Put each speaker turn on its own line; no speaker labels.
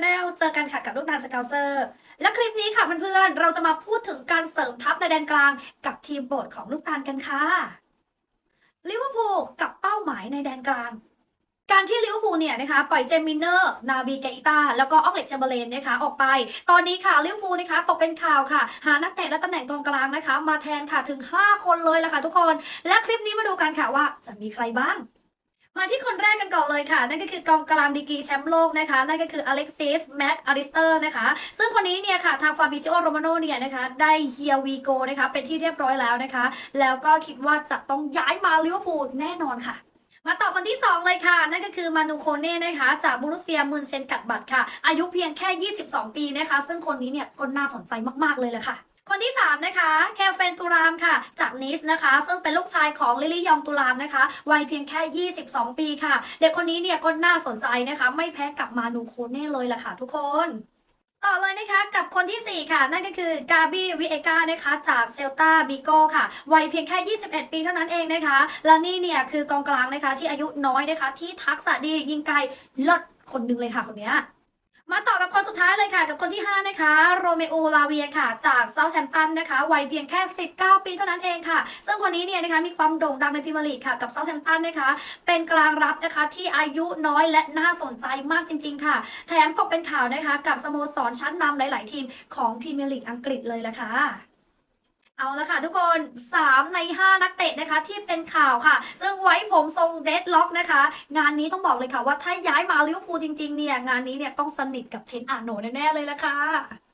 แนลเจอกันค่ะกับลูกตาลสเกลเซอร์ และคลิปนี้ค่ะเพื่อนๆ เราจะมาพูดถึงการเสริมทัพในแดนกลางกับทีมโปรดของลูกตาลกันค่ะลิเวอร์พูลกับเป้าหมายในแดนกลาง การที่ลิเวอร์พูลเนี่ยนะคะปล่อยเจมินเนอร์ นาบีเกอิตาแล้วก็ออกเล็กเจมเบเลนนะคะออกไป ตอนนี้ค่ะลิเวอร์พูลนะคะตกเป็นข่าวค่ะ หานักเตะและตำแหน่งกองกลางนะคะ มาแทนค่ะถึง 5 คนเลยละค่ะทุกคน และคลิปนี้มาดูกันค่ะว่าจะมีใครบ้าง มาที่คนแรกกันก่อนเลยค่ะ นั่นก็คือกองกลางดีกีแชมป์โลกนะคะ นั่นก็คืออเล็กซิสแม็กอาริสเตอร์นะคะ ซึ่งคนนี้เนี่ยค่ะ ทางฟาบิซิโอโรมาโนเนี่ยนะคะ ได้เฮียวีโกนะคะ เป็นที่เรียบร้อยแล้วนะคะ แล้วก็คิดว่าจะต้องย้ายมาลิเวอร์พูลแน่นอนค่ะมาต่อคนที่ 2 เลยค่ะ นั่นก็คือมานูโคเน่นะคะ จากบูรุเซียมืนเชนกัดบัตค่ะ อายุเพียงแค่ 22 ปีนะคะ ซึ่งคนนี้เนี่ยก็น่าสนใจมาก ๆ เลยแหละค่ะ คนที่ 3 นะคะ แคลเฟนตูรามค่ะ จากนิสนะคะ ซึ่งเป็นลูกชายของลิลี่ยองตูรามนะคะ วัยเพียงแค่ 22 ปีค่ะ เด็กคนนี้เนี่ยก็น่าสนใจนะคะ ไม่แพ้กับมานูโคเน่เลยล่ะค่ะทุกคนต่อเลยนะคะกับคนทีสี่ 4 ค่ะ นั่นก็คือกาบี้วิเอกานะคะจากเซลตาบิโกค่ะ วัยเพียงแค่ 21 ปีเท่านั้นเองนะคะ และนี่เนี่ยคือกองกลางนะคะที่อายุน้อยนะคะ ที่ทักษะดียิงไกลเลิศคนนึงเลยค่ะคนเนี้ย มาต่อกับคนสุดท้ายเลยค่ะ กับคนที่ 5 นะคะ โรเมโอ ลาเวียค่ะ จากเซาท์แฮมป์ตันนะคะ วัยเพียงแค่ 19 ปีเท่านั้นเองค่ะ ซึ่งคนนี้เนี่ยนะคะ มีความโด่งดังในพรีเมียร์ลีกค่ะ กับเซาท์แฮมป์ตันนะคะ เป็นกลางรับนะคะ ที่อายุน้อยและน่าสนใจมากจริง ๆ ค่ะ แถมตกเป็นข่าวนะคะ กับสโมสรชั้นนำหลาย ๆ ทีมของพรีเมียร์ลีกอังกฤษเลยละค่ะ เอาละค่ะทุกคน 3 ใน 5 นักเตะนะคะที่เป็นข่าวค่ะ ซึ่งไว้ผมทรงเดดล็อกนะคะ งานนี้ต้องบอกเลยค่ะว่าถ้าย้ายมาลิเวอร์พูลจริงๆเนี่ยงานนี้เนี่ยต้องสนิทกับเทนอาโนแน่ๆเลยละค่ะ